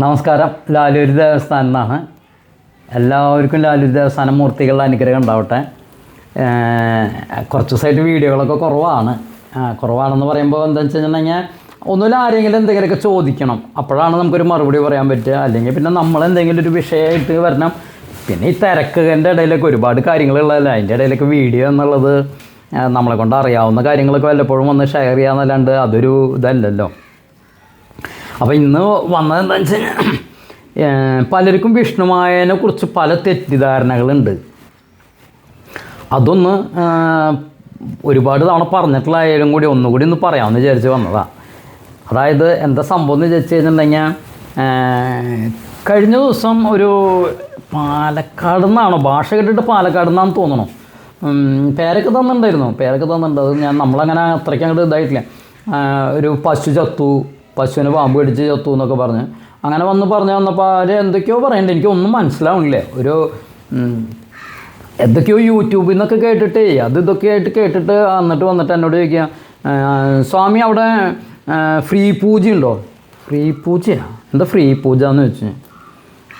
നമസ്കാരം. ലാലൂരി ദേവസ്ഥാനം എന്നാണ്. എല്ലാവർക്കും ലാലൂരി ദേവസ്ഥാന മൂർത്തികളുടെ അനുഗ്രഹം ഉണ്ടാവട്ടെ. കുറച്ച് ദിവസമായിട്ട് വീഡിയോകളൊക്കെ കുറവാണ്. കുറവാണെന്ന് പറയുമ്പോൾ എന്താ വെച്ച് കഴിഞ്ഞിട്ടുണ്ടെങ്കിൽ ഒന്നുമില്ല ആരെങ്കിലും എന്തെങ്കിലുമൊക്കെ ചോദിക്കണം. അപ്പോഴാണ് നമുക്കൊരു മറുപടി പറയാൻ പറ്റുക. അല്ലെങ്കിൽ പിന്നെ നമ്മൾ എന്തെങ്കിലും ഒരു വിഷയമായിട്ട് വരണം. പിന്നെ ഈ തിരക്കിന്റെ ഇടയിലൊക്കെ ഒരുപാട് കാര്യങ്ങളുള്ളതല്ല അതിന്റെ ഇടയിലൊക്കെ വീഡിയോ എന്നുള്ളത് നമ്മളെ കൊണ്ട് അറിയാവുന്ന കാര്യങ്ങളൊക്കെ വല്ലപ്പോഴും ഒന്ന് ഷെയർ ചെയ്യാന്നല്ലാണ്ട് അതൊരു ഇതല്ലല്ലോ. അപ്പോൾ ഇന്ന് വന്നതെന്താ വെച്ച് കഴിഞ്ഞാൽ പലർക്കും വിഷ്ണുമായനെ കുറിച്ച് പല തെറ്റിദ്ധാരണകളുണ്ട്. അതൊന്ന് ഒരുപാട് തവണ പറഞ്ഞിട്ടുള്ളതായാലും കൂടി ഒന്നുകൂടി ഒന്ന് പറയാമെന്ന് വിചാരിച്ച് വന്നതാണ് അതായത് എന്താ സംഭവം എന്ന് വിചാരിച്ച് കഴിഞ്ഞിട്ടുണ്ടെങ്കിൽ കഴിഞ്ഞ ദിവസം ഒരു പാലക്കാട് നിന്നാണോ ഭാഷ കേട്ടിട്ട് പാലക്കാട് നിന്നാന്ന് തോന്നണം. പേരൊക്കെ തന്നിട്ടുണ്ടായിരുന്നു. പേരൊക്കെ തന്നിട്ടുണ്ട്. അത് ഞാൻ നമ്മളങ്ങനെ അത്രയ്ക്ക് അങ്ങോട്ട് ഇതായിട്ടില്ല. ഒരു പശു ചത്തു. പശുവിനെ പാമ്പ് കടിച്ച് ചത്തു എന്നൊക്കെ പറഞ്ഞ്. അങ്ങനെ വന്ന് പറഞ്ഞു വന്നപ്പോൾ അവർ എന്തൊക്കെയോ പറയണ്ട എനിക്കൊന്നും മനസ്സിലാവണില്ല. ഒരു എന്തൊക്കെയോ യൂട്യൂബിൽ നിന്നൊക്കെ കേട്ടിട്ടേ അത് ഇതൊക്കെ ആയിട്ട് കേട്ടിട്ട് എന്നിട്ട് വന്നിട്ട് എന്നോട് ചോദിക്കുക സ്വാമി അവിടെ ഫ്രീ പൂജ ഉണ്ടോ? ഫ്രീ പൂജയാ? എന്താ ഫ്രീ പൂജ എന്ന് വെച്ച്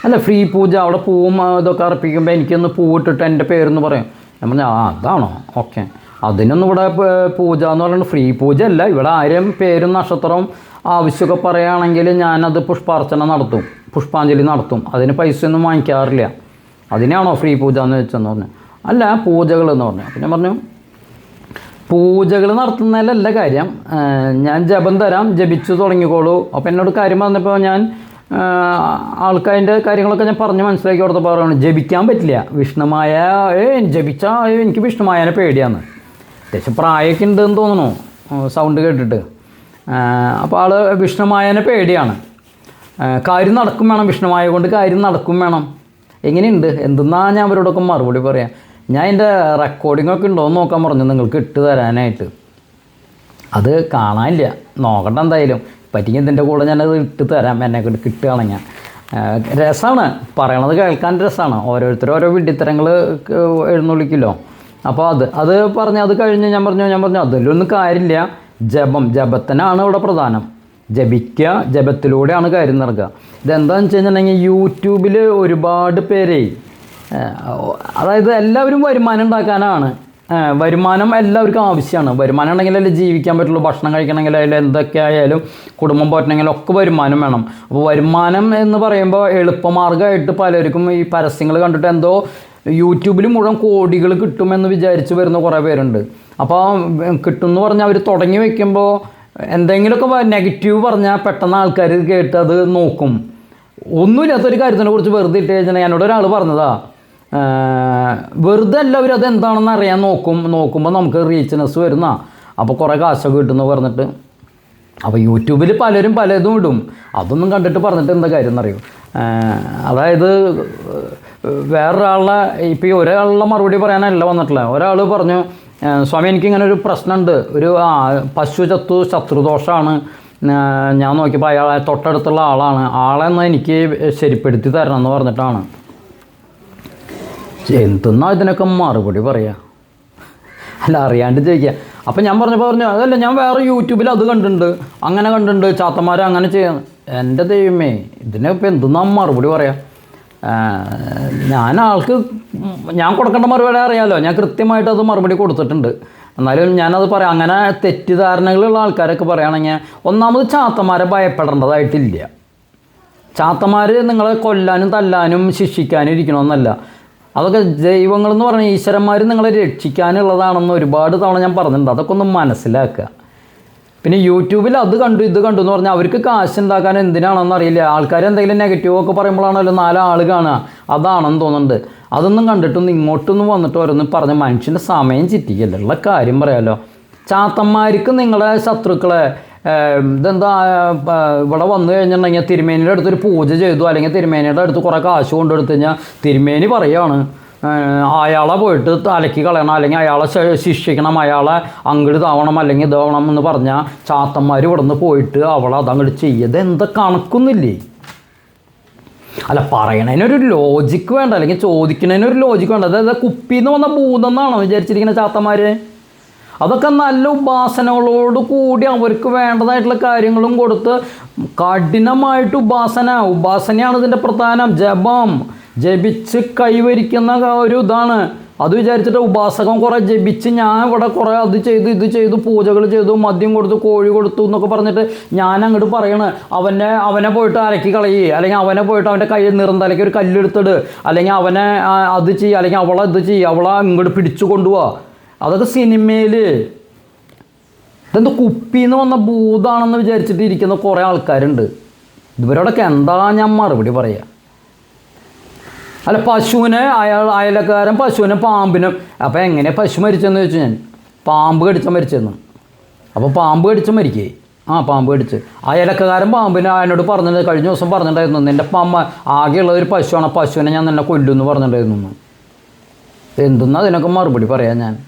അല്ല ഫ്രീ പൂജ അവിടെ പൂവും ഇതൊക്കെ അർപ്പിക്കുമ്പോൾ എനിക്കൊന്ന് പൂവിട്ടിട്ട് എന്റെ പേരെന്ന് പറയും. ഞാൻ പറഞ്ഞു ആ അതാണോ? ഓക്കെ. അതിനൊന്നും ഇവിടെ പൂജ എന്ന് പറയുന്നത് ഫ്രീ പൂജ അല്ല. ഇവിടെ ആരും പേരും നക്ഷത്രവും ആവശ്യമൊക്കെ പറയുകയാണെങ്കിൽ ഞാനത് പുഷ്പാർച്ചന നടത്തും. പുഷ്പാഞ്ജലി നടത്തും. അതിന് പൈസ ഒന്നും വാങ്ങിക്കാറില്ല. അതിനാണോ ഫ്രീ പൂജ എന്ന് വെച്ചെന്ന് പറഞ്ഞു. അല്ല പൂജകൾ എന്ന് പറഞ്ഞു. പിന്നെ പറഞ്ഞു പൂജകൾ നടത്തുന്നതിലല്ല കാര്യം. ഞാൻ ജപം തരാം ജപിച്ചു തുടങ്ങിക്കോളൂ. അപ്പോൾ എന്നോട് കാര്യം പറഞ്ഞപ്പോൾ ഞാൻ ആൾക്കാരിന്റെ കാര്യങ്ങളൊക്കെ ഞാൻ പറഞ്ഞ് മനസ്സിലാക്കി കൊടുത്തപ്പോൾ പറയുകയാണ് ജപിക്കാൻ പറ്റില്ല. വിഷ്ണുമായ ഏ ജപിച്ചാൽ എനിക്ക് വിഷ്ണുമായനെ പേടിയാണ്. അത്യാവശ്യം പ്രായമൊക്കെ ഉണ്ടെന്ന് തോന്നുന്നു സൗണ്ട് കേട്ടിട്ട്. അപ്പോൾ ആൾ വിഷ്ണുമായനെ പേടിയാണ്. കാര്യം നടക്കും വേണം. വിഷ്ണുമായ കൊണ്ട് കാര്യം നടക്കും വേണം. എങ്ങനെയുണ്ട്? എന്തെന്നാ ഞാൻ അവരോടൊക്കെ മറുപടി പറയാം. ഞാൻ എന്റെ റെക്കോർഡിങ്ങൊക്കെ ഉണ്ടോ എന്ന് നോക്കാൻ പറഞ്ഞു. നിങ്ങൾക്ക് ഇട്ട് തരാനായിട്ട്. അത് കാണാനില്ല. നോക്കണ്ട എന്തായാലും. പറ്റിയെങ്കിൽ ഇതിന്റെ കൂടെ ഞാനത് ഇട്ട് തരാം. എന്നെ കൊണ്ട് കിട്ടുകയാണ് ഞാൻ. രസമാണ് പറയണത് കേൾക്കാൻ രസമാണ് ഓരോരുത്തരും ഓരോ വിഡിത്തരങ്ങൾ എഴുന്നള്ളിക്കില്ലോ. അപ്പോൾ അത് അത് പറഞ്ഞ് അത് കഴിഞ്ഞ് ഞാൻ പറഞ്ഞു ഞാൻ പറഞ്ഞു അതിലൊന്നും കാര്യമില്ല. ജപം ജപത്തിനാണ് ഇവിടെ പ്രധാനം. ജപിക്കുക ജപത്തിലൂടെയാണ് കാര്യം നടക്കുക. ഇതെന്താണെന്ന് വെച്ച് കഴിഞ്ഞിട്ടുണ്ടെങ്കിൽ യൂട്യൂബിൽ ഒരുപാട് പേരെ അതായത് എല്ലാവരും വരുമാനം ഉണ്ടാക്കാനാണ്. വരുമാനം എല്ലാവർക്കും ആവശ്യമാണ്. വരുമാനം ഉണ്ടെങ്കിലല്ലേ ജീവിക്കാൻ പറ്റുള്ളൂ ഭക്ഷണം കഴിക്കണമെങ്കിൽ അതിൽ എന്തൊക്കെ ആയാലും കുടുംബം പോറ്റണമെങ്കിലും ഒക്കെ വരുമാനം വേണം. അപ്പോൾ വരുമാനം എന്ന് പറയുമ്പോൾ എളുപ്പമാർഗമായിട്ട് പലർക്കും ഈ പരസ്യങ്ങൾ കണ്ടിട്ട് എന്തോ യൂട്യൂബിൽ മുഴുവൻ കോടികൾ കിട്ടുമെന്ന് വിചാരിച്ച് വരുന്ന കുറേ പേരുണ്ട്. അപ്പോൾ കിട്ടുമെന്ന് പറഞ്ഞാൽ അവർ തുടങ്ങി വയ്ക്കുമ്പോൾ എന്തെങ്കിലുമൊക്കെ നെഗറ്റീവ് പറഞ്ഞാൽ പെട്ടെന്ന് ആൾക്കാർ കേട്ട് അത് നോക്കും. ഒന്നുമില്ലാത്തൊരു കാര്യത്തിനെ കുറിച്ച് വെറുതെ ഇട്ട് കഴിഞ്ഞാൽ എന്നോട് ഒരാൾ പറഞ്ഞതാ വെറുതെ എല്ലാവരും അത് എന്താണെന്ന് അറിയാൻ നോക്കും നോക്കുമ്പോൾ നമുക്ക് റീച്ച്നെസ് വരുന്ന. അപ്പോൾ കുറേ കാശൊക്കെ കിട്ടുമെന്ന് പറഞ്ഞിട്ട്. അപ്പോൾ യൂട്യൂബിൽ പലരും പലതും ഇടും. അതൊന്നും കണ്ടിട്ട് പറഞ്ഞിട്ട് എന്താ കാര്യം എന്നറിയും? അതായത് വേറൊരാളുടെ ഇപ്പോൾ ഈ ഒരാളുടെ മറുപടി പറയാനല്ല വന്നിട്ടില്ല. ഒരാൾ പറഞ്ഞു സ്വാമി എനിക്ക് ഇങ്ങനെ ഒരു പ്രശ്നമുണ്ട്. ഒരു ആ പശു ചത്തു ശത്രുദോഷമാണ് ഞാൻ നോക്കിയപ്പോൾ അയാളെ തൊട്ടടുത്തുള്ള ആളാണ്. ആളെന്ന് എനിക്ക് ശരിപ്പെടുത്തി തരണം എന്ന് പറഞ്ഞിട്ടാണ്. എന്തെന്നാ ഇതിനൊക്കെ മറുപടി പറയാ? അല്ല അറിയാണ്ട് ചോദിക്കുക അപ്പം ഞാൻ പറഞ്ഞപ്പോൾ പറഞ്ഞു അതല്ല ഞാൻ വേറെ യൂട്യൂബിൽ അത് കണ്ടിട്ടുണ്ട്. അങ്ങനെ കണ്ടിട്ടുണ്ട് ചാത്തന്മാർ അങ്ങനെ ചെയ്യുന്നു എന്റെ ദൈവമേ ഇതിനൊക്കെ എന്തെന്നാ മറുപടി പറയാം? ഞാൻ ആൾക്ക് ഞാൻ കൊടുക്കേണ്ട മറുപടി അറിയാമല്ലോ ഞാൻ കൃത്യമായിട്ട് അത് മറുപടി കൊടുത്തിട്ടുണ്ട്. എന്നാലും ഞാനത് പറയാം. അങ്ങനെ തെറ്റിദ്ധാരണകളുള്ള ആൾക്കാരൊക്കെ പറയുകയാണെങ്കിൽ ഒന്നാമത് ചാത്തന്മാരെ ഭയപ്പെടേണ്ടതായിട്ടില്ല. ചാത്തന്മാർ നിങ്ങളെ കൊല്ലാനും തല്ലാനും ശിക്ഷിക്കാനും ഇരിക്കണമെന്നല്ല. അതൊക്കെ ദൈവങ്ങളെന്ന് പറഞ്ഞാൽ ഈശ്വരന്മാർ നിങ്ങളെ രക്ഷിക്കാനുള്ളതാണെന്ന് ഒരുപാട് തവണ ഞാൻ പറഞ്ഞിട്ടുണ്ട്. അതൊക്കെ ഒന്ന് മനസ്സിലാക്കുക. പിന്നെ യൂട്യൂബിൽ അത് കണ്ടു ഇത് കണ്ടു എന്ന് പറഞ്ഞാൽ അവർക്ക് കാശ് ഉണ്ടാക്കാൻ എന്തിനാണെന്ന് അറിയില്ല. ആൾക്കാർ എന്തെങ്കിലും നെഗറ്റീവ് ഒക്കെ പറയുമ്പോഴാണല്ലോ നാലാൾ കാണുക. അതാണെന്ന് തോന്നുന്നുണ്ട്. അതൊന്നും കണ്ടിട്ടൊന്നും ഇങ്ങോട്ടൊന്നും വന്നിട്ട് ഓരോന്നും പറഞ്ഞ മനുഷ്യന്റെ സമയം ചിറ്റിക്കല്ല? ഉള്ള കാര്യം പറയാമല്ലോ ചാത്തന്മാർക്ക് നിങ്ങളെ ശത്രുക്കളെ ഇതെന്താ ഇവിടെ വന്നു കഴിഞ്ഞിട്ടുണ്ടെങ്കിൽ തിരുമേനിയുടെ അടുത്തൊരു പൂജ ചെയ്തു അല്ലെങ്കിൽ തിരുമേനിയുടെ അടുത്ത് കുറേ കാശ് കൊണ്ടുകൊടുത്തു കഴിഞ്ഞാൽ തിരുമേനി പറയുകയാണ് അയാളെ പോയിട്ട് തലക്കി കളയണം അല്ലെങ്കിൽ അയാളെ ശിക്ഷിക്കണം അയാളെ അങ്ങട് താവണം അല്ലെങ്കിൽ ഇതാവണം എന്ന് പറഞ്ഞാൽ ചാത്തന്മാർ ഇവിടെ നിന്ന് പോയിട്ട് അവളെ അതങ്ങോട്ട് ചെയ്യത് എന്താ കണക്കുന്നില്ലേ അല്ല പറയണതിനൊരു ലോജിക്ക് വേണ്ട അല്ലെങ്കിൽ ചോദിക്കണതിനൊരു ലോജിക്ക് വേണ്ട. അതായത് കുപ്പിന്ന് വന്ന ഭൂതം എന്നാണോ വിചാരിച്ചിരിക്കുന്ന ചാത്തന്മാർ അതൊക്കെ നല്ല ഉപാസനകളോട് കൂടി അവർക്ക് വേണ്ടതായിട്ടുള്ള കാര്യങ്ങളും കൊടുത്ത് കഠിനമായിട്ട് ഉപാസന. ഉപാസനയാണ് ഇതിന്റെ പ്രധാനം. ജപം. ജപിച്ച് കൈവരിക്കുന്ന ഒരു ഇതാണ്. അത് വിചാരിച്ചിട്ട് ഉപാസകം കുറേ ജപിച്ച് ഞാൻ ഇവിടെ കുറേ അത് ചെയ്തു ഇത് ചെയ്തു പൂജകൾ ചെയ്തു മദ്യം കൊടുത്തു കോഴി കൊടുത്തു എന്നൊക്കെ പറഞ്ഞിട്ട് ഞാൻ അങ്ങോട്ട് പറയണ്. അവനെ അവനെ പോയിട്ട് അരക്കി കളയി. അല്ലെങ്കിൽ അവനെ പോയിട്ട് അവന്റെ കൈ നിറന്തലയ്ക്ക് ഒരു കല്ലെടുത്തിട്. അല്ലെങ്കിൽ അവനെ അത് ചെയ്യുക അല്ലെങ്കിൽ അവളെ ഇത് ചെയ്യുക അവളെ ഇങ്ങോട്ട് പിടിച്ചു കൊണ്ടുപോവാ. അതൊക്കെ സിനിമയിൽ ഇതെന്ത് കുപ്പിന്ന് വന്ന ഭൂതാണെന്ന് വിചാരിച്ചിട്ട് ഇരിക്കുന്ന കുറേ ആൾക്കാരുണ്ട്. ഇവരോടൊക്കെ എന്താ ഞാൻ മറുപടി പറയുക അല്ല പശുവിനെ അയാൾ അയലക്കാരൻ പശുവിനെ പാമ്പിനും അപ്പോൾ എങ്ങനെ പശു മരിച്ചെന്ന് ചോദിച്ചു ഞാൻ. പാമ്പ് കടിച്ച മരിച്ചെന്ന്. അപ്പോൾ പാമ്പ് കടിച്ച് മരിക്കേ. ആ പാമ്പ് കടിച്ച്. അയലക്കാരൻ പാമ്പിനെ അയനോട് പറഞ്ഞിട്ട് കഴിഞ്ഞ ദിവസം പറഞ്ഞിട്ടുണ്ടായിരുന്നു. നിന്റെ പമ്മ ആകെയുള്ള ഒരു പശുവാണ് പശുവിനെ ഞാൻ നിന്നെ കൊല്ലുമെന്ന് പറഞ്ഞിട്ടുണ്ടായിരുന്നു എന്തെന്നാ അതിനൊക്കെ മറുപടി പറയാം ഞാൻ.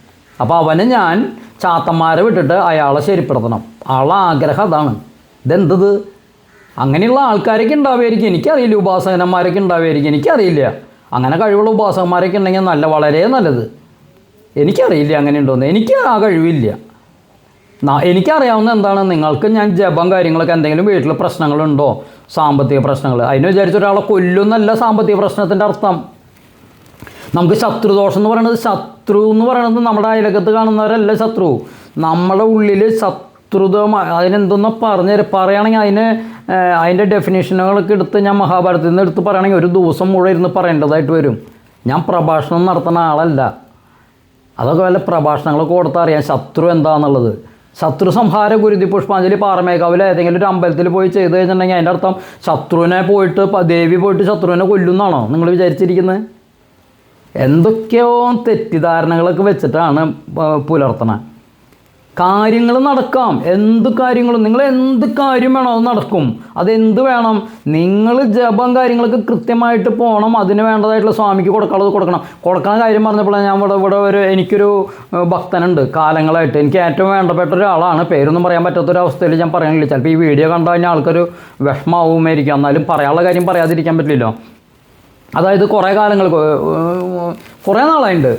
അപ്പോൾ അവനെ ഞാൻ ചാത്തന്മാരെ വിട്ടിട്ട് അയാളെ ശരിപ്പെടുത്തണം. ആളെ ആഗ്രഹം അതാണ്. ഇതെന്തത് അങ്ങനെയുള്ള ആൾക്കാരൊക്കെ ഉണ്ടാവുമായിരിക്കും. എനിക്കറിയില്ല ഉപാസകന്മാരൊക്കെ ഉണ്ടാവുമായിരിക്കും. എനിക്കറിയില്ല. അങ്ങനെ കഴിവുള്ള ഉപാസകന്മാരൊക്കെ ഉണ്ടെങ്കിൽ നല്ല വളരെ നല്ലത്. എനിക്കറിയില്ല അങ്ങനെ ഉണ്ടോന്ന് എനിക്ക് ആ കഴിവില്ല. എനിക്കറിയാവുന്ന എന്താണ്? നിങ്ങൾക്ക് ഞാൻ ജപം കാര്യങ്ങളൊക്കെ എന്തെങ്കിലും വീട്ടിൽ പ്രശ്നങ്ങളുണ്ടോ? സാമ്പത്തിക പ്രശ്നങ്ങൾ. അതിന് വിചാരിച്ച ഒരാളെ കൊല്ലുന്നല്ല സാമ്പത്തിക പ്രശ്നത്തിന്റെ അർത്ഥം. നമുക്ക് ശത്രുദോഷം എന്ന് പറയുന്നത് ശത്രു എന്ന് പറയുന്നത് നമ്മുടെ അയലകത്ത് കാണുന്നവരല്ല ശത്രു. നമ്മുടെ ഉള്ളിൽ ശത്രുത അതിനെന്തെന്ന് പറഞ്ഞു പറയുകയാണെങ്കിൽ അതിന് അതിന്റെ ഡെഫിനേഷനുകളൊക്കെ എടുത്ത് ഞാൻ മഹാഭാരതത്തിൽ നിന്ന് എടുത്ത് പറയുകയാണെങ്കിൽ ഒരു ദിവസം മുഴുവൻ ഇരുന്ന് പറയേണ്ടതായിട്ട് വരും. ഞാൻ പ്രഭാഷണം നടത്തുന്ന ആളല്ല. അതൊക്കെ വല്ല പ്രഭാഷണങ്ങളൊക്കെ കൊടുത്താൽ അറിയാം. ശത്രു എന്താണെന്നുള്ളത് ശത്രു സംഹാര ഗുരുതി പുഷ്പാഞ്ജലി പാറമേക്കാവിൽ ഏതെങ്കിലും ഒരു അമ്പലത്തിൽ പോയി ചെയ്ത് കഴിഞ്ഞിട്ടുണ്ടെങ്കിൽ അതിന്റെ അർത്ഥം ശത്രുവിനെ പോയിട്ട് ദേവി പോയിട്ട് ശത്രുവിനെ കൊല്ലുന്നാണോ നിങ്ങൾ വിചാരിച്ചിരിക്കുന്നത് എന്തൊക്കെയോ തെറ്റിദ്ധാരണകളൊക്കെ വെച്ചിട്ടാണ് പുലർത്തണത് കാര്യങ്ങൾ നടക്കാം. എന്ത് കാര്യങ്ങളും നിങ്ങൾ എന്ത് കാര്യം വേണോ അത് നടക്കും. അതെന്ത് വേണം? നിങ്ങൾ ജപം കാര്യങ്ങളൊക്കെ കൃത്യമായിട്ട് പോകണം അതിന് വേണ്ടതായിട്ടുള്ള സ്വാമിക്ക് കൊടുക്കാനുള്ളത് കൊടുക്കണം. കൊടുക്കണ കാര്യം പറഞ്ഞപ്പോഴാണ് ഞാൻ ഇവിടെ ഇവിടെ ഒരു എനിക്കൊരു ഭക്തനുണ്ട്. കാലങ്ങളായിട്ട്. എനിക്ക് ഏറ്റവും വേണ്ടപ്പെട്ട ഒരാളാണ്. പേരൊന്നും പറയാൻ പറ്റാത്തൊരവസ്ഥയിൽ ഞാൻ പറയണില്ല ചിലപ്പോൾ ഈ വീഡിയോ കണ്ടു കഴിഞ്ഞാൽ ആൾക്കൊരു വിഷമാവുമായിരിക്കും. എന്നാലും പറയാനുള്ള കാര്യം പറയാതിരിക്കാൻ പറ്റില്ലല്ലോ. അതായത് കുറേ കാലങ്ങൾ കുറേ നാളായിട്ടുണ്ട്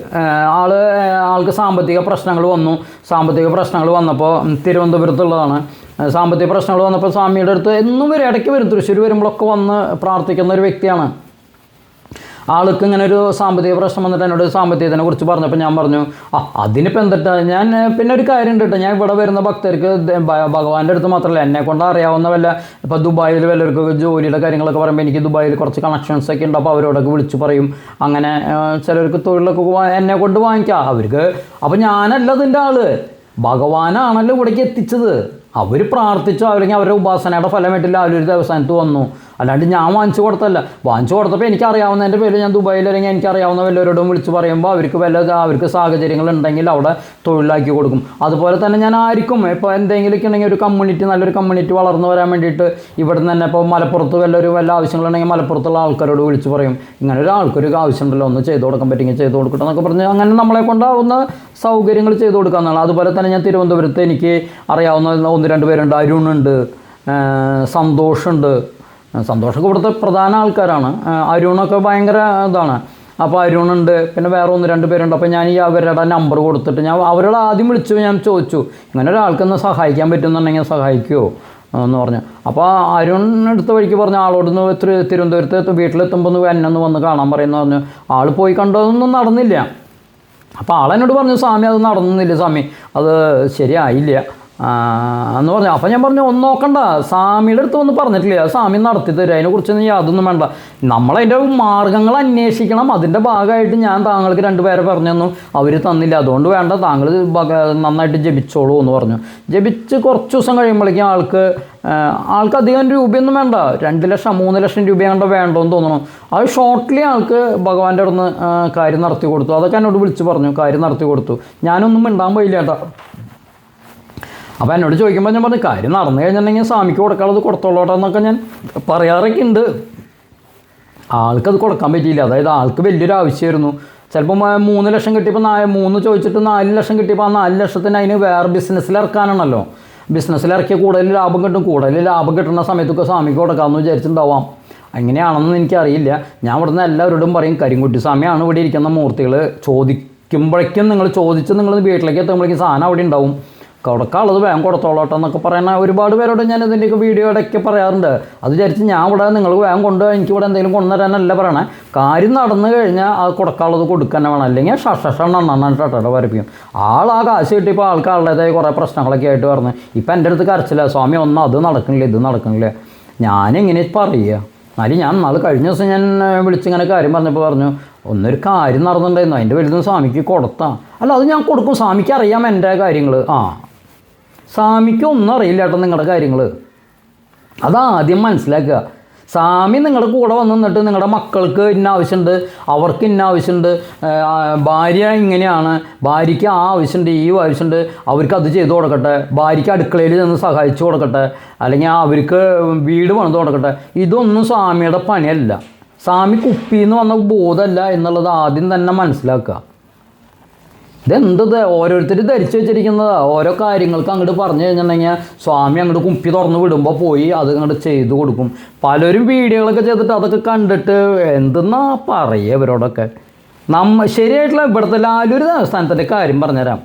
ആൾ ആൾക്ക് സാമ്പത്തിക പ്രശ്നങ്ങൾ വന്നു. സാമ്പത്തിക പ്രശ്നങ്ങൾ വന്നപ്പോൾ തിരുവനന്തപുരത്തുള്ളതാണ്. സാമ്പത്തിക പ്രശ്നങ്ങൾ വന്നപ്പോൾ സ്വാമിയുടെ അടുത്ത് എന്നും വരെ. ഇടയ്ക്ക് വരും. തൃശ്ശൂർ വരുമ്പോഴൊക്കെ വന്ന് പ്രാർത്ഥിക്കുന്ന ഒരു വ്യക്തിയാണ്. ആൾക്ക് ഇങ്ങനെ ഒരു സാമ്പത്തിക പ്രശ്നം വന്നിട്ട് എന്നോട് സാമ്പത്തികത്തിനെ കുറിച്ച് പറഞ്ഞപ്പോൾ ഞാൻ പറഞ്ഞു ആ അതിനിപ്പോൾ എന്തിട്ടാ? ഞാൻ പിന്നെ ഒരു കാര്യം ഉണ്ട് കേട്ടോ ഞാൻ ഇവിടെ വരുന്ന ഭക്തർക്ക് ഭഗവാന്റെ അടുത്ത് മാത്രമല്ല എന്നെ കൊണ്ട് അറിയാവുന്ന വല്ല ഇപ്പോൾ ദുബായിൽ വല്ലവർക്ക് ജോലിയുടെ കാര്യങ്ങളൊക്കെ പറയുമ്പോൾ എനിക്ക് ദുബായിൽ കുറച്ച് കണക്ഷൻസ് ഒക്കെ ഉണ്ട്. അപ്പോൾ അവരോടൊക്കെ വിളിച്ചു പറയും. അങ്ങനെ ചിലർക്ക് തൊഴിലൊക്കെ എന്നെ കൊണ്ട് വാങ്ങിക്കാം. അവർക്ക് അപ്പോൾ ഞാനല്ല അതിന്റെ ആൾ. ഭഗവാനാണല്ലോ ഇവിടേക്ക് എത്തിച്ചത്. അവർ പ്രാർത്ഥിച്ചു അല്ലെങ്കിൽ അവരുടെ ഉപാസനയുടെ ഫലമായിട്ടില്ല അവരൊരു ദേവസ്ഥാനത്ത് വന്നു. അല്ലാണ്ട് ഞാൻ വാങ്ങിച്ചു കൊടുത്തല്ല വാങ്ങിച്ചു കൊടുത്തപ്പോൾ എനിക്ക് അറിയാവുന്നതിന്റെ പേരിൽ ഞാൻ ദുബായിൽ അല്ലെങ്കിൽ എനിക്ക് അറിയാവുന്ന വല്ലവരോടും വിളിച്ച് പറയുമ്പോൾ അവർക്ക് വല്ല അവർക്ക് സാഹചര്യങ്ങൾ ഉണ്ടെങ്കിൽ അവിടെ തൊഴിലാക്കി കൊടുക്കും. അതുപോലെ തന്നെ ഞാൻ ആയിരിക്കും. ഇപ്പോൾ എന്തെങ്കിലുമൊക്കെ ഉണ്ടെങ്കിൽ ഒരു കമ്മ്യൂണിറ്റി നല്ലൊരു കമ്മ്യൂണിറ്റി വളർന്നു വരാൻ വേണ്ടിയിട്ട് ഇവിടെ തന്നെ ഇപ്പോൾ മലപ്പുറത്ത് വല്ലൊരു വല്ല ആവശ്യങ്ങളുണ്ടെങ്കിൽ മലപ്പുറത്തുള്ള ആൾക്കാരോട് വിളിച്ച് പറയും. ഇങ്ങനെ ഒരു ആൾക്കൊരു ആവശ്യമുണ്ടല്ലോ ഒന്ന് ചെയ്തു കൊടുക്കാൻ പറ്റുമെങ്കിൽ ചെയ്തു കൊടുക്കട്ടെ എന്നൊക്കെ പറഞ്ഞ് അങ്ങനെ നമ്മളെ കൊണ്ടാവുന്ന സൗകര്യങ്ങൾ ചെയ്തു കൊടുക്കുക എന്നുള്ളത് അതുപോലെ തന്നെ ഞാൻ തിരുവനന്തപുരത്ത് എനിക്ക് അറിയാവുന്ന ഒന്ന് രണ്ട് പേരുണ്ട്. അരുണുണ്ട് സന്തോഷുണ്ട് സന്തോഷമൊക്കെ ഇവിടുത്തെ പ്രധാന ആൾക്കാരാണ്. അരുണൊക്കെ ഭയങ്കര ഇതാണ്. അപ്പോൾ അരുണുണ്ട് പിന്നെ വേറെ ഒന്ന് രണ്ട് പേരുണ്ട്. അപ്പോൾ ഞാൻ ഈ അവരുടെ നമ്പർ കൊടുത്തിട്ട് ഞാൻ അവരോട് ആദ്യം വിളിച്ചു ഞാൻ ചോദിച്ചു ഇങ്ങനെ ഒരാൾക്കൊന്ന് സഹായിക്കാൻ പറ്റുന്നുണ്ടെങ്കിൽ സഹായിക്കുമോ എന്ന് പറഞ്ഞു. അപ്പോൾ അരുൺ എടുത്ത വഴിക്ക് പറഞ്ഞു ആളോടൊന്ന് തിരു തിരുവനന്തപുരത്ത് വീട്ടിലെത്തുമ്പോൾ ഒന്ന് എന്നെ ഒന്ന് വന്ന് കാണാൻ പറയുന്നു പറഞ്ഞു. ആൾ പോയി കണ്ടതൊന്നും നടന്നില്ല. അപ്പോൾ ആളെന്നോട് പറഞ്ഞു സ്വാമി അത് നടന്നില്ല സ്വാമി. അത് ശരിയായില്ല. എന്ന് പറഞ്ഞു. അപ്പം ഞാൻ പറഞ്ഞു ഒന്ന് നോക്കണ്ട. സ്വാമിയുടെ അടുത്ത് ഒന്നും പറഞ്ഞിട്ടില്ല? സ്വാമി നടത്തി തരും. അതിനെക്കുറിച്ചൊന്നും യാതൊന്നും വേണ്ട. നമ്മളതിന്റെ മാർഗങ്ങൾ അന്വേഷിക്കണം. അതിന്റെ ഭാഗമായിട്ട് ഞാൻ താങ്കൾക്ക് രണ്ടുപേരെ പറഞ്ഞു തന്നു. അവർ തന്നില്ല. അതുകൊണ്ട് വേണ്ട. താങ്കൾ നന്നായിട്ട് ജപിച്ചോളൂ എന്ന് പറഞ്ഞു. ജപിച്ച് കുറച്ച് ദിവസം കഴിയുമ്പോഴേക്കും ആൾക്ക് ആൾക്ക് അധികം രൂപയൊന്നും വേണ്ട. രണ്ട് ലക്ഷം മൂന്ന് ലക്ഷം രൂപ കണ്ട വേണ്ടോന്ന് തോന്നണം. അത് ഷോർട്ട്ലി ആൾക്ക് ഭഗവാന്റെ അടുന്ന് കാര്യം നടത്തി കൊടുത്തു. അതൊക്കെ എന്നോട് വിളിച്ച് പറഞ്ഞു. കാര്യം നടത്തി കൊടുത്തു. ഞാനൊന്നും മിണ്ടാൻ പോയില്ല കേട്ടോ. അപ്പോൾ എന്നോട് ചോദിക്കുമ്പോൾ ഞാൻ പറഞ്ഞു കാര്യം നടന്നു കഴിഞ്ഞിട്ടുണ്ടെങ്കിൽ സ്വാമിക്ക് കൊടുക്കാനുള്ളത് കൊടുത്തോളോട്ടെ എന്നൊക്കെ ഞാൻ പറയാറൊക്കെ ഉണ്ട് ആൾക്കത് കൊടുക്കാൻ പറ്റിയില്ല. അതായത് ആൾക്ക് വലിയൊരു ആവശ്യമായിരുന്നു. ചിലപ്പോൾ മൂന്ന് ലക്ഷം കിട്ടിയപ്പോൾ നാല് മൂന്ന് ചോദിച്ചിട്ട് നാല് ലക്ഷം കിട്ടിയപ്പോൾ ആ നാല് ലക്ഷത്തിന് അതിന് വേറെ ബിസിനസ്സിൽ ഇറക്കാനാണല്ലോ. ബിസിനസ്സിൽ ഇറക്കിയ കൂടുതൽ ലാഭം കിട്ടും. കൂടുതൽ ലാഭം കിട്ടുന്ന സമയത്തൊക്കെ സ്വാമിക്ക് കൊടുക്കാമെന്ന് വിചാരിച്ചിട്ടുണ്ടാവാം. അങ്ങനെയാണെന്ന് എനിക്കറിയില്ല. ഞാൻ ഇവിടുന്ന് എല്ലാവരോടും പറയും കരിങ്കുട്ടി സ്വാമിയാണ് ഇവിടെ ഇരിക്കുന്ന മൂർത്തികൾ ചോദിക്കുമ്പോഴേക്കും നിങ്ങൾ ചോദിച്ച് നിങ്ങൾ വീട്ടിലേക്ക് എത്തുമ്പോഴേക്കും സാധനം അവിടെ ഉണ്ടാവും. കൊടുക്കാനുള്ളത് വേഗം കൊടുത്തോളട്ടെ എന്നൊക്കെ പറയുന്ന ഒരുപാട് പേരോട് ഞാൻ ഇതിന്റെയൊക്കെ വീഡിയോ ഇടയ്ക്ക് പറയാറുണ്ട്. അത് വിചാരിച്ച് ഞാൻ ഇവിടെ നിങ്ങൾ വേഗം കൊണ്ടുപോകാൻ എനിക്ക് ഇവിടെ എന്തെങ്കിലും കൊണ്ടുതരാനല്ല പറയണേ. കാര്യം നടന്നു കഴിഞ്ഞാൽ അത് കൊടുക്കാനുള്ളത് കൊടുക്കാൻ വേണം. അല്ലെങ്കിൽ ഷഷ നന്നാണ് ടട്ടട വരപ്പിക്കും ആൾ ആ കാശ് കിട്ടിയപ്പോൾ ആൾക്കാരുടേതായ കുറേ പ്രശ്നങ്ങളൊക്കെ ആയിട്ട് പറഞ്ഞു ഇപ്പം എന്റെ അടുത്ത് കരച്ചില്ല. സ്വാമി ഒന്നും അത് നടക്കണില്ല ഇത് നടക്കണില്ല. ഞാനിങ്ങനെ പറയുക എന്നാലും ഞാൻ നാളെ കഴിഞ്ഞ ദിവസം ഞാൻ വിളിച്ചിങ്ങനെ കാര്യം പറഞ്ഞപ്പോൾ പറഞ്ഞു ഒന്നൊരു കാര്യം നടന്നിട്ടുണ്ടായിരുന്നു. അതിന്റെ വലുതും സ്വാമിക്ക് കൊടുത്താം. അല്ല അത് ഞാൻ കൊടുക്കും. സ്വാമിക്ക് അറിയാം എന്റെ കാര്യങ്ങൾ ആ സ്വാമിക്ക് ഒന്നും അറിയില്ല കേട്ടോ നിങ്ങളുടെ കാര്യങ്ങൾ അതാദ്യം മനസ്സിലാക്കുക. സ്വാമി നിങ്ങളുടെ കൂടെ വന്ന് നിന്നിട്ട് നിങ്ങളുടെ മക്കൾക്ക് ഇന്ന ആവശ്യമുണ്ട് അവർക്ക് ഇന്ന ആവശ്യമുണ്ട് ഭാര്യ ഇങ്ങനെയാണ് ഭാര്യയ്ക്ക് ആ ആവശ്യമുണ്ട് ഈ ആവശ്യമുണ്ട് അവർക്ക് അത് ചെയ്തു കൊടുക്കട്ടെ ഭാര്യയ്ക്ക് അടുക്കളയിൽ നിന്ന് സഹായിച്ചു കൊടുക്കട്ടെ അല്ലെങ്കിൽ അവർക്ക് വീട് പണിത് കൊടുക്കട്ടെ ഇതൊന്നും സ്വാമിയുടെ പണിയല്ല. സ്വാമി കുപ്പിന്ന് വന്ന ബോധമല്ല എന്നുള്ളത് ആദ്യം തന്നെ മനസ്സിലാക്കുക. ഇതെന്തത്? ഓരോരുത്തർ ധരിച്ചു വെച്ചിരിക്കുന്നതാ. ഓരോ കാര്യങ്ങൾക്ക് അങ്ങോട്ട് പറഞ്ഞു കഴിഞ്ഞിട്ടുണ്ടെങ്കിൽ സ്വാമി അങ്ങോട്ട് കുപ്പി തുറന്ന് വിടുമ്പോൾ പോയി അത് അങ്ങോട്ട് ചെയ്തു കൊടുക്കും. പലരും വീഡിയോകളൊക്കെ ചെയ്തിട്ട് അതൊക്കെ കണ്ടിട്ട് എന്തെന്നാ പറയുക ഇവരോടൊക്കെ? നമ്മ ശരിയായിട്ടുള്ള ഇവിടുത്തെ ലാലൂര് ദേവസ്ഥാനത്തിന്റെ കാര്യം പറഞ്ഞുതരാം.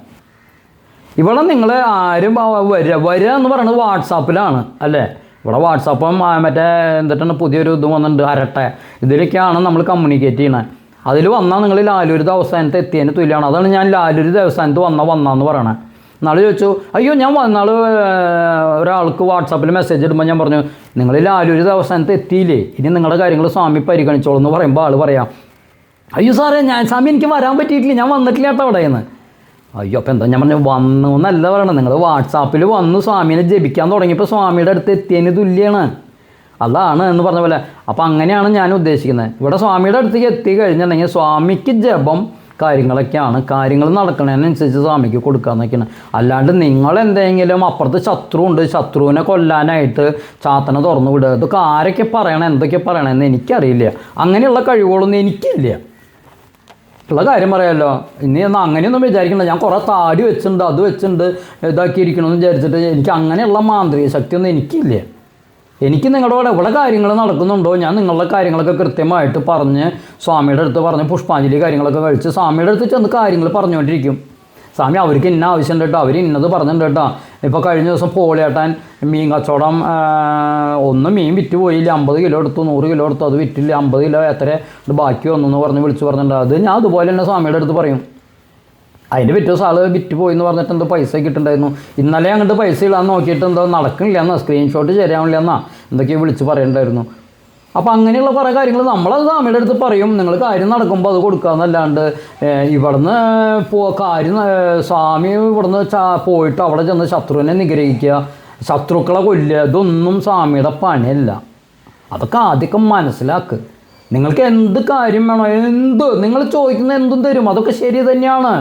ഇവിടെ നിങ്ങൾ ആരും വരിക വരിക എന്ന് പറയുന്നത് വാട്സാപ്പിലാണ് അല്ലേ? ഇവിടെ വാട്സാപ്പും മറ്റേ എന്തിട്ടാണ് പുതിയൊരു ഇത് വന്നിട്ടുണ്ട് അരട്ടെ. ഇതിലൊക്കെയാണ് നമ്മൾ കമ്മ്യൂണിക്കേറ്റ് ചെയ്യണത് അതിൽ വന്നാൽ നിങ്ങൾ ലാലൂരിത അവസാനത്ത് എത്തിയതിന് തുല്യമാണ് അതാണ് ഞാൻ ലാലൂരിത അവസാനത്ത് വന്ന വന്നാന്ന് പറയണേ. നാളെ ചോദിച്ചു അയ്യോ ഞാൻ വന്നാൾ ഒരാൾക്ക് വാട്സാപ്പിൽ മെസ്സേജ് ഇടുമ്പോൾ ഞാൻ പറഞ്ഞു നിങ്ങൾ ലാലൂരിത അവസാനത്ത് എത്തിയില്ലേ? ഇനി നിങ്ങളുടെ കാര്യങ്ങൾ സ്വാമി പരിഗണിച്ചോളൂ എന്ന് പറയുമ്പോൾ ആൾ പറയാം അയ്യോ സാറേ ഞാൻ സ്വാമി എനിക്ക് വരാൻ പറ്റിയിട്ടില്ല ഞാൻ വന്നിട്ടില്ല കേട്ടോ അവിടെ നിന്ന് അയ്യോ അപ്പം എന്താ ഞാൻ പറഞ്ഞു വന്നു എന്നല്ല പറയണം. നിങ്ങൾ വാട്സാപ്പിൽ വന്ന് സ്വാമീനെ ജപിക്കാൻ തുടങ്ങിയപ്പോൾ സ്വാമിയുടെ അടുത്ത് എത്തിയതിന് തുല്യമാണ് അതാണ് എന്ന് പറഞ്ഞ പോലെ. അപ്പം അങ്ങനെയാണ് ഞാൻ ഉദ്ദേശിക്കുന്നത്. ഇവിടെ സ്വാമിയുടെ അടുത്തേക്ക് എത്തി കഴിഞ്ഞിട്ടുണ്ടെങ്കിൽ സ്വാമിക്ക് ജപം കാര്യങ്ങളൊക്കെയാണ്. കാര്യങ്ങൾ നടക്കുന്നതിനനുസരിച്ച് സ്വാമിക്ക് കൊടുക്കാന്നൊക്കെയാണ് അല്ലാണ്ട് നിങ്ങൾ എന്തെങ്കിലും അപ്പുറത്ത് ശത്രു ഉണ്ട് ശത്രുവിനെ കൊല്ലാനായിട്ട് ചാത്തനെ തുറന്നു വിടുക. ഇതൊക്കെ ആരൊക്കെ പറയണം എന്തൊക്കെ പറയണമെന്ന് എനിക്കറിയില്ല. അങ്ങനെയുള്ള കഴിവുകളൊന്നും എനിക്കില്ല. ഉള്ള കാര്യം പറയാമല്ലോ ഇനി എന്നാൽ അങ്ങനെയൊന്നും വിചാരിക്കണ്ട. ഞാൻ കുറേ താടി വെച്ചിട്ടുണ്ട് അത് വെച്ചിട്ടുണ്ട് ഇതാക്കിയിരിക്കണമെന്ന് വിചാരിച്ചിട്ട് എനിക്ക് അങ്ങനെയുള്ള മാന്ത്രിക ശക്തിയൊന്നും എനിക്കില്ല. എനിക്ക് നിങ്ങളുടെ ഇവിടെ കാര്യങ്ങൾ നടക്കുന്നുണ്ടോ? ഞാൻ നിങ്ങളുടെ കാര്യങ്ങളൊക്കെ കൃത്യമായിട്ട് പറഞ്ഞ് സ്വാമിയുടെ അടുത്ത് പറഞ്ഞ് പുഷ്പാഞ്ജലി കാര്യങ്ങളൊക്കെ കഴിച്ച് സ്വാമിയുടെ അടുത്ത് ചെന്ന് കാര്യങ്ങൾ പറഞ്ഞുകൊണ്ടിരിക്കും. സ്വാമി അവർക്ക് ഇന്ന ആവശ്യമുണ്ട് കേട്ടോ. അവർ ഇന്നത് പറഞ്ഞിട്ടുണ്ട് കേട്ടോ. ഇപ്പോൾ കഴിഞ്ഞ ദിവസം പോളിയേട്ടാൻ മീൻ കച്ചവടം ഒന്ന് മീൻ വിറ്റ് പോയില്ല. അമ്പത് കിലോ എടുത്തു നൂറ് കിലോ എടുത്തു. അത് വിറ്റില്ല. അമ്പത് കിലോ എത്ര ബാക്കി വന്നു എന്ന് പറഞ്ഞ് വിളിച്ച് പറഞ്ഞിട്ടുണ്ട്. അത് ഞാൻ അതുപോലെ തന്നെ സ്വാമിയുടെ അടുത്ത് പറയും. അതിന്റെ പിറ്റേ ദിവസം ആൾ വിറ്റ് പോയി എന്ന് പറഞ്ഞിട്ട് എന്തോ പൈസ കിട്ടുന്നുണ്ടായിരുന്നു. ഇന്നലെ അങ്ങോട്ട് പൈസ ഇടാൻ നോക്കിയിട്ട് എന്തോ നടക്കണില്ല എന്നാ സ്ക്രീൻഷോട്ട് ശരിയാവില്ല എന്നാ എന്തൊക്കെയോ വിളിച്ച് പറയണ്ടായിരുന്നു. അപ്പോൾ അങ്ങനെയുള്ള കുറേ കാര്യങ്ങൾ നമ്മളത് സ്വാമിയുടെ അടുത്ത് പറയും. നിങ്ങൾ കാര്യം നടക്കുമ്പോൾ അത് കൊടുക്കുക എന്നല്ലാണ്ട് ഇവിടുന്ന് പോ കാര്യം സ്വാമി ഇവിടുന്ന് പോയിട്ട് അവിടെ ചെന്ന് ശത്രുവിനെ നിഗ്രഹിക്കുക ശത്രുക്കളെ കൊല്ലുക ഇതൊന്നും സ്വാമിയുടെ പണിയല്ല. അതൊക്കെ ആദ്യമൊക്കെ മനസ്സിലാക്ക്. നിങ്ങൾക്ക് എന്ത് കാര്യം വേണോ എന്ത് നിങ്ങൾ ചോദിക്കുന്ന എന്തും തരും. അതൊക്കെ ശരി തന്നെയാണ്.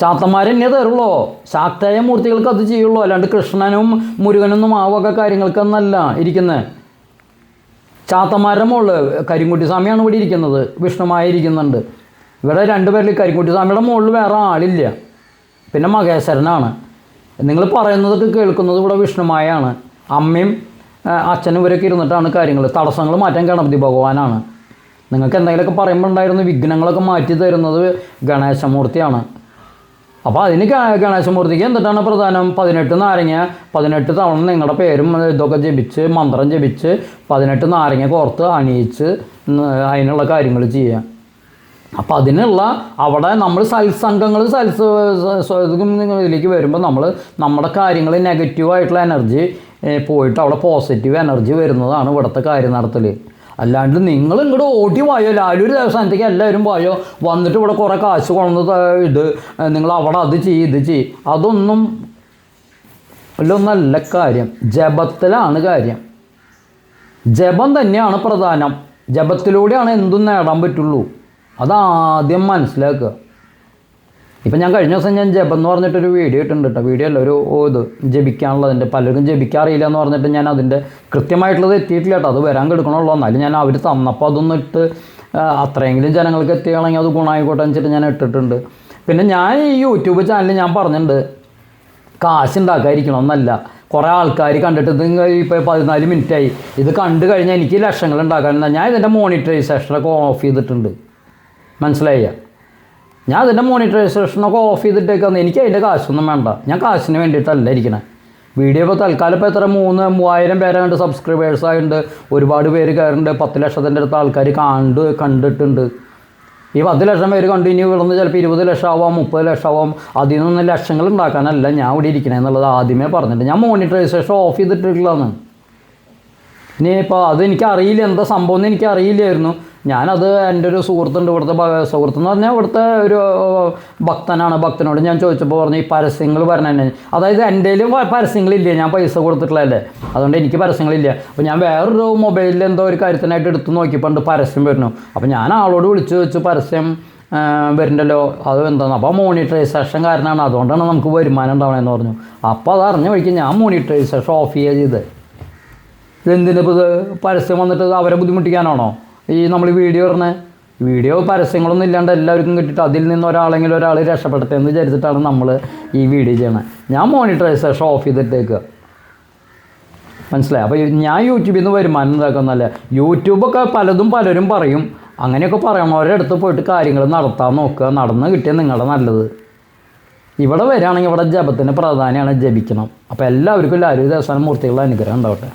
ചാത്തന്മാരെന്നെ തരുള്ളൂ ശാക്തേയ മൂർത്തികൾക്ക് അത് ചെയ്യുള്ളൂ. അല്ലാണ്ട് കൃഷ്ണനും മുരുകനൊന്നും ആവൊക്കെ വക കാര്യങ്ങൾക്കൊന്നല്ല ഇരിക്കുന്നത് ചാത്തന്മാരുടെ മുകളിൽ കരിങ്കുട്ടി സ്വാമിയാണ് ഇവിടെ ഇരിക്കുന്നത്. വിഷ്ണുമായ ഇരിക്കുന്നുണ്ട് ഇവിടെ രണ്ടുപേരിൽ കരിങ്കുട്ടി സ്വാമിയുടെ മുകളിൽ വേറെ ആളില്ല. പിന്നെ മഹേശ്വരനാണ്. നിങ്ങൾ പറയുന്നതൊക്കെ കേൾക്കുന്നത് ഇവിടെ വിഷ്ണുമായാണ്. അമ്മയും അച്ഛനും ഇവരൊക്കെ ഇരുന്നിട്ടാണ് കാര്യങ്ങൾ തടസ്സങ്ങൾ മാറ്റാൻ ഗണപതി ഭഗവാനാണ്. നിങ്ങൾക്ക് എന്തെങ്കിലുമൊക്കെ പറയുമ്പോൾ ഉണ്ടായിരുന്ന വിഘ്നങ്ങളൊക്കെ മാറ്റി തരുന്നത് ഗണേശമൂർത്തിയാണ്. അപ്പോൾ അതിന് ഗണേശമൂർത്തിക്ക് എന്തിട്ടാണ് പ്രധാനം? പതിനെട്ട് നാരങ്ങ. പതിനെട്ട് തവണ നിങ്ങളുടെ പേരും ഇതൊക്കെ ജപിച്ച് മന്ത്രം ജപിച്ച് പതിനെട്ട് നാരങ്ങ കോർത്ത് അണിയിച്ച് അതിനുള്ള കാര്യങ്ങൾ ചെയ്യുക അപ്പോൾ അതിനുള്ള അവിടെ നമ്മൾ സത്സംഗങ്ങൾ സൽസ് ഇതിലേക്ക് വരുമ്പോൾ നമ്മൾ നമ്മുടെ കാര്യങ്ങൾ നെഗറ്റീവായിട്ടുള്ള എനർജി പോയിട്ട് അവിടെ പോസിറ്റീവ് എനർജി വരുന്നതാണ് ഇവിടുത്തെ കാര്യം നടത്തൽ അല്ലാണ്ട് നിങ്ങൾ ഇങ്ങോട്ട് ഓടി പോയോ ലാലൂർ ദേവസ്ഥാനത്തേക്ക് എല്ലാവരും പോയോ വന്നിട്ട് ഇവിടെ കുറേ കാശ് കൊണ്ടു ഇത് നിങ്ങൾ അവിടെ അത് ചെയ്യ് ഇത് ചെയ്യ്. അതൊന്നും അല്ലൊന്നല്ല കാര്യം. ജപത്തിലാണ് കാര്യം. ജപം തന്നെയാണ് പ്രധാനം. ജപത്തിലൂടെയാണ് എന്തും നേടാൻ പറ്റുള്ളൂ. അതാദ്യം മനസ്സിലാക്കുക. ഇപ്പം ഞാൻ കഴിഞ്ഞ ദിവസം ഞാൻ ജപം എന്ന് പറഞ്ഞിട്ടൊരു വീഡിയോ ഇട്ടുണ്ട് കേട്ടോ വീഡിയോ അല്ല ഒരു ഇത് ജപിക്കാനുള്ളതിന്റെ പലർക്കും ജപിക്കാറില്ല എന്ന് പറഞ്ഞിട്ട് ഞാൻ അതിന്റെ കൃത്യമായിട്ടുള്ളത് എത്തിയിട്ടില്ല കേട്ടോ അത് വരാൻ കിടക്കണുള്ളൂ. എന്നാലും ഞാൻ അവർ തന്നപ്പോൾ അതൊന്നും ഇട്ട് അത്രയെങ്കിലും ജനങ്ങൾക്ക് എത്തിയാണെങ്കിൽ അത് ഗുണമായിക്കോട്ടെ എന്ന് വെച്ചിട്ട് ഞാൻ ഇട്ടിട്ടുണ്ട്. പിന്നെ ഞാൻ ഈ യൂട്യൂബ് ചാനലിൽ ഞാൻ പറഞ്ഞിട്ടുണ്ട് കാശ് ഉണ്ടാക്കാതിരിക്കണമെന്നല്ല കുറേ ആൾക്കാർ കണ്ടിട്ട് ഇത് ഇപ്പോൾ പതിനാല് മിനിറ്റായി. ഇത് കണ്ടു കഴിഞ്ഞാൽ എനിക്ക് ലക്ഷങ്ങൾ ഉണ്ടാക്കാൻ. ഞാൻ ഇതിന്റെ മോണിറ്ററൈസേഷനൊക്കെ ഓഫ് ചെയ്തിട്ടുണ്ട്. മനസ്സിലായ ഞാൻ അതിന്റെ മോണിറ്ററൈസേഷനൊക്കെ ഓഫ് ചെയ്തിട്ടേക്കാന്ന്. എനിക്ക് അതിന്റെ കാശൊന്നും വേണ്ട. ഞാൻ കാശിന് വേണ്ടിയിട്ടല്ല ഇരിക്കണേ. വീഡിയോ ഇപ്പോൾ തൽക്കാലം ഇപ്പോൾ എത്ര? മൂന്ന് മൂവായിരം പേരുണ്ട് സബ്സ്ക്രൈബേഴ്സ് ഒരുപാട് പേര് കയറുന്നുണ്ട് പത്ത് ലക്ഷത്തിന്റെ അടുത്ത് ആൾക്കാർ കണ്ട് കണ്ടിട്ടുണ്ട്. ഈ പത്ത് ലക്ഷം പേര് കണ്ടു ഇനി വിളന്ന് ചിലപ്പോൾ ഇരുപത് ലക്ഷം ആവാം മുപ്പത് ലക്ഷം ആവാം അതിൽ നിന്ന് ലക്ഷങ്ങൾ ഉണ്ടാക്കാനല്ല ഞാൻ ഇവിടെ ഇരിക്കണേ എന്നുള്ളത് ആദ്യമേ പറഞ്ഞിട്ട് ഞാൻ മോണിറ്ററൈസേഷൻ ഓഫ് ചെയ്തിട്ടുള്ളതാണ് ഇനി ഇപ്പോൾ അതെനിക്ക് അറിയില്ല എന്താ സംഭവം എന്ന് എനിക്ക് അറിയില്ലായിരുന്നു ഞാനത് എന്റെ ഒരു സുഹൃത്തുണ്ട് ഇവിടുത്തെ സുഹൃത്ത് എന്ന് പറഞ്ഞാൽ ഇവിടുത്തെ ഒരു ഭക്തനാണ് ഭക്തനോട് ഞാൻ ചോദിച്ചപ്പോൾ പറഞ്ഞു ഈ പരസ്യങ്ങൾ പറഞ്ഞ അതായത് എന്റെ പരസ്യങ്ങളില്ല ഞാൻ പൈസ കൊടുത്തിട്ടുള്ളതല്ലേ. അതുകൊണ്ട് എനിക്ക് പരസ്യങ്ങളില്ല. അപ്പോൾ ഞാൻ വേറൊരു മൊബൈലിൽ എന്തോ ഒരു കാര്യത്തിനായിട്ട് എടുത്ത് നോക്കിയപ്പോൾ പരസ്യം വരുന്നു. അപ്പോൾ ഞാൻ ആളോട് വിളിച്ചു വെച്ച് പരസ്യം വരുന്നുണ്ടല്ലോ അത് എന്താണ് അപ്പോൾ മോണിറ്ററൈസേഷൻ കാരണമാണ് അതുകൊണ്ടാണ് നമുക്ക് വരുമാനം ഉണ്ടാവണമെന്ന് പറഞ്ഞു. അപ്പോൾ അത് അറിഞ്ഞ വഴിക്ക് ഞാൻ മോണിറ്ററൈസേഷൻ ഓഫ് ചെയ്യുക ചെയ്തത് ഇതെന്തിനിപ്പോൾ ഇത് പരസ്യം വന്നിട്ട് അവരെ ബുദ്ധിമുട്ടിക്കാനാണോ? ഈ നമ്മൾ വീഡിയോ പറഞ്ഞ വീഡിയോ പരസ്യങ്ങളൊന്നും ഇല്ലാണ്ട് എല്ലാവർക്കും കിട്ടിയിട്ട് അതിൽ നിന്ന് ഒരാളെങ്കിലും ഒരാൾ രക്ഷപ്പെടട്ടെ എന്ന് വിചാരിച്ചിട്ടാണ് നമ്മൾ ഈ വീഡിയോ ചെയ്യണത് ഞാൻ മോണിറ്ററൈസേഷൻ ഓഫ് ചെയ്തിട്ടേക്കുക മനസ്സിലായി? അപ്പോൾ ഞാൻ യൂട്യൂബിൽ നിന്ന് വരുമാനം ഉണ്ടാക്കുന്നല്ല യൂട്യൂബൊക്കെ പലതും പലരും പറയും. അങ്ങനെയൊക്കെ പറയണവരുടെ അടുത്ത് പോയിട്ട് കാര്യങ്ങൾ നടത്താൻ നോക്കുക. നടന്ന് കിട്ടിയാൽ നിങ്ങളുടെ നല്ലത്. ഇവിടെ വരികയാണെങ്കിൽ ഇവിടെ ജപത്തിന് പ്രാധാന്യമാണ് ജപിക്കണം. അപ്പോൾ എല്ലാവർക്കും ലാരു ദേവസ്ഥാന മൂർത്തികളുടെ അനുഗ്രഹം ഉണ്ടാവട്ടെ.